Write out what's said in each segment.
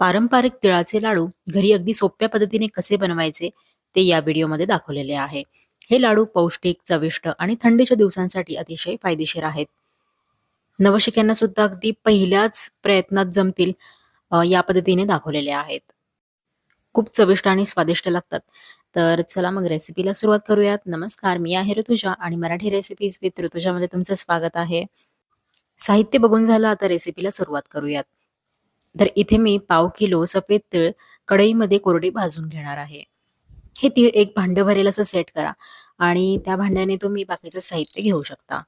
पारंपरिक तिळाचे लाडू घरी अगदी सोप्या पद्धतीने कसे बनवायचे ते या व्हिडिओमध्ये दाखवलेले आहे. हे लाडू पौष्टिक, चविष्ट आणि थंडीच्या दिवसांसाठी अतिशय फायदेशीर आहेत. नवशिक्यांना सुद्धा अगदी पहिल्याच प्रयत्नात जमतील या पद्धतीने दाखवलेले आहेत. खूप चविष्ट आणि स्वादिष्ट लागतात. तर चला मग रेसिपीला सुरुवात करूयात. नमस्कार, मी आहे ऋतुजा आणि मराठी रेसिपीज विथ ऋतुजामध्ये तुमचं स्वागत आहे. साहित्य बघून झालं, आता रेसिपीला सुरुवात करूयात. तर इथे मी पाव किलो सफेद तीळ कढईमध्ये कोरडे भाजून घेणार आहे. हे तीळ एक भांडं भरेल असं सेट करा आणि त्या भांड्याने तुम्ही बाकीचं साहित्य घेऊ शकता.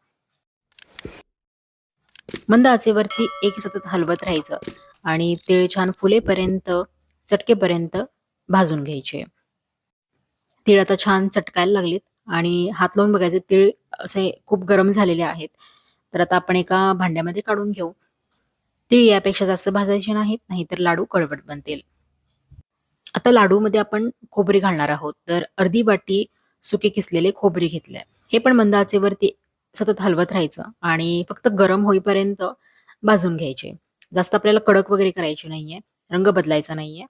मंद आचेवरती एक सतत हलवत राहायचं आणि तीळ छान फुलेपर्यंत चटकेपर्यंत भाजून घ्यायचे. तीळ आता छान चटकायला लागलेत आणि हात लावून बघायचे तीळ असे खूप गरम झालेले आहेत. तर आता आपण एका भांड्यामध्ये काढून घेऊ. तीळ यापेक्षा जास्त भाजायचे नाहीत, नाहीतर लाडू कडवट बनतील. आता लाडूमध्ये आपण खोबरे घालणार आहोत. तर अर्धी वाटी सुके किसलेले खोबरे घेतले. हे पण मंद आचेवरती सतत हलवत राहायचं आणि फक्त गरम होईपर्यंत भाजून घ्यायचे. जास्त आपल्याला कडक वगैरे करायची नाहीये. रंग बदलायचा नाहीये.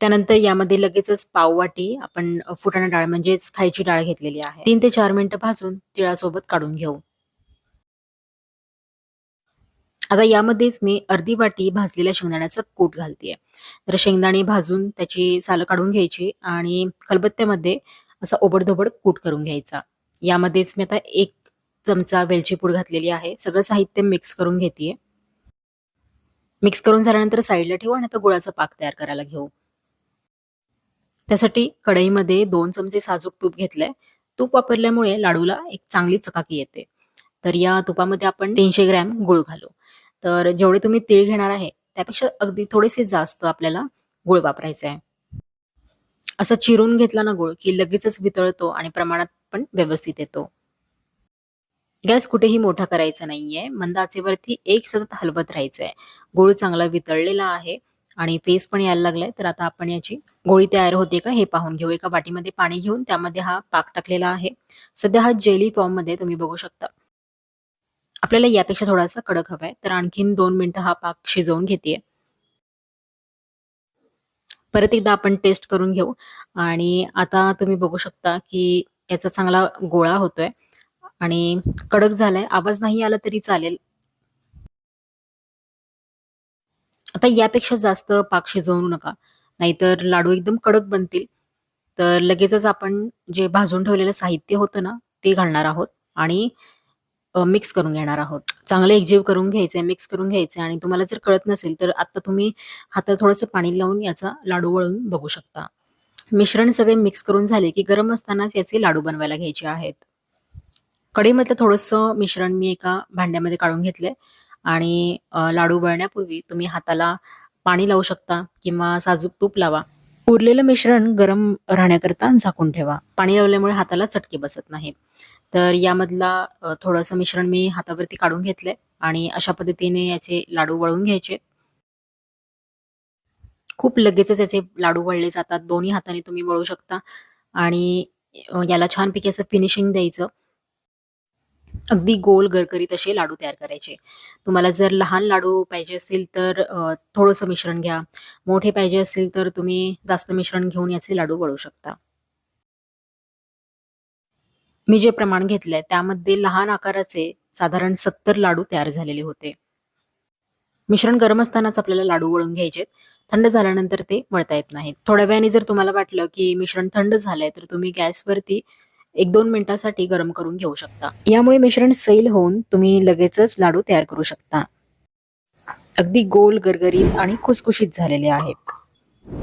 त्यानंतर यामध्ये लगेचच पाव वाटी आपण फुटाणा डाळ म्हणजेच खायची डाळ घेतलेली आहे. तीन ते चार मिनिटं भाजून तिळासोबत काढून घेऊ. आता यामध्येच मी अर्धी वाटी भाजलेल्या शेंगदाण्याचा कूट घालतेय. तर शेंगदाणे भाजून त्याची सालं काढून घ्यायची आणि खलबत्त्यामध्ये असा ओबडधोबड कूट करून घ्यायचा. यामध्येच मी आता एक चमचा वेलची पूड घातलेली आहे. सगळं साहित्य मिक्स करून घेतेय. मिक्स करून झाल्यानंतर साईडला ठेवू आणि आता गुळाचा पाक तयार करायला घेऊ. त्यासाठी कढईमध्ये दोन चमचे साजूक तूप घेतलंय. तूप वापरल्यामुळे लाडूला एक चांगली चकाकी येते. तर या तुपामध्ये आपण तीनशे ग्रॅम गुळ घालू. तर जेवढे तुम्ही तीळ घेणार आहे त्यापेक्षा अगदी थोडेसे जास्त आपल्याला गूळ वापरायचा आहे. असं चिरून घेतला ना गूळ की लगेचच वितळतो आणि प्रमाणात पण व्यवस्थित येतो. गॅस कुठेही मोठा करायचा नाहीये. मंद आचेवरती एक सतत हलवत राहायचंय. गूळ चांगला वितळलेला आहे आणि फेस पण यायला लागलाय. तर आता आपण याची गोळी तयार होते का हे पाहून घेऊ. एका वाटीमध्ये पाणी घेऊन त्यामध्ये हा पाक टाकलेला आहे. सध्या हा जेली फॉर्ममध्ये तुम्ही बघू शकता. आपल्याला यापेक्षा थोडासा कडक हवाय. तर आणखीन दोन मिनिटं हा पाक शिजवून घेते परत एकदा आपण टेस्ट करून घेऊ आणि आता तुम्ही बघू शकता की याचा चांगला गोळा होतोय आणि कडक झालाय. आवाज नाही आला तरी चालेल. आता यापेक्षा जास्त पाक शिजवू नका. नाहीतर लाडू एकदम कडक बनतील. तर लगेचच आपण जे भाजून ठेवलेलं साहित्य होतं ना, ते घालणार आहोत आणि मिक्स करून घेणार आहोत. चांगले एकजीव करून घ्यायचे मिक्स करून घ्यायचे आणि तुम्हाला जर कळत नसेल तर आता तुम्ही हातात थोडंसं पाणी लावून याचा लाडू वळून बघू शकता. मिश्रण सगळे मिक्स करून झाले की गरम असतानाच याचे लाडू बनवायला घ्यायचे आहेत. कढईमधलं थोडंसं मिश्रण मी एका भांड्यामध्ये काढून घेतलंय आणि लाडू वळण्यापूर्वी तुम्ही हाताला पाणी लावू शकता किंवा साजूक तूप लावा. उरलेलं मिश्रण गरम राहण्याकरता झाकून ठेवा. पाणी लावल्यामुळे हाताला चटके बसत नाहीत. तर यामधला थोडंसं मिश्रण मी हातावरती काढून घेतलंय आणि अशा पद्धतीने याचे लाडू वळून घ्यायचे. खूप लगेचच याचे लाडू वळले जातात. दोन्ही हाताने तुम्ही वळू शकता आणि याला छानपैकी असं फिनिशिंग द्यायचं. अगदी गोल गरगरीत असे लाडू तयार करायचे. तुम्हाला जर लहान लाडू पाहिजे असतील तर थोडंसं मिश्रण घ्या. मोठे पाहिजे असतील तर तुम्ही जास्त मिश्रण घेऊन याचे लाडू वळू शकता. मी जे प्रमाण घेतलंय त्यामध्ये लहान आकाराचे साधारण 70 लाडू तयार झालेले होते. मिश्रण गरम असतानाच आपल्याला लाडू वळून घ्यायचेत. थंड झाल्यानंतर ते वळता येत नाहीत. थोड्या वेळाने जर तुम्हाला वाटलं की मिश्रण थंड झालंय तर तुम्ही गॅसवरती 1-2 मिनिटासाठी गरम करून घेऊ शकता. यामुळे मिश्रण सैल होऊन तुम्ही लगेचच लाडू तयार करू शकता. अगदी गोल, गरगरीत आणि खुसखुशीत झालेले आहेत.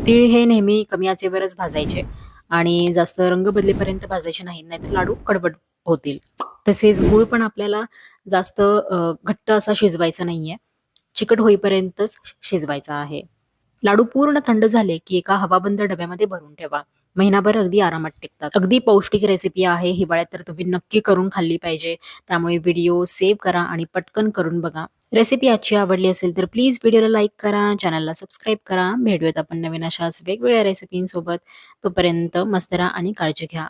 तीळ हे नेहमी कमी आचेवरच भाजायचे आणि जास्त रंग बदलेपर्यंत भाजायचे नाहीत, नाहीतर लाडू कडबड होतील. तसेच गूळ पण आपल्याला जास्त घट्ट असा शिजवायचा नाहीये. चिकट होईपर्यंतच शिजवायचा आहे. लाडू पूर्ण थंड झाले की एका हवाबंद डब्यामध्ये भरून ठेवा. महिनाभर अगदी आरामात टिकतात. अगदी पौष्टिक रेसिपी आहे. हिवाळ्यात तर तुम्ही नक्की करून खाल्ली पाहिजे. त्यामुळे व्हिडिओ सेव्ह करा आणि पटकन करून बघा. रेसिपी आजची आवडली असेल तर प्लीज व्हिडिओला लाईक करा, चॅनलला सबस्क्राईब करा. भेटूयात आपण नवीन अशाच वेगवेगळ्या रेसिपींसोबत. तोपर्यंत मस्त राहा आणि काळजी घ्या.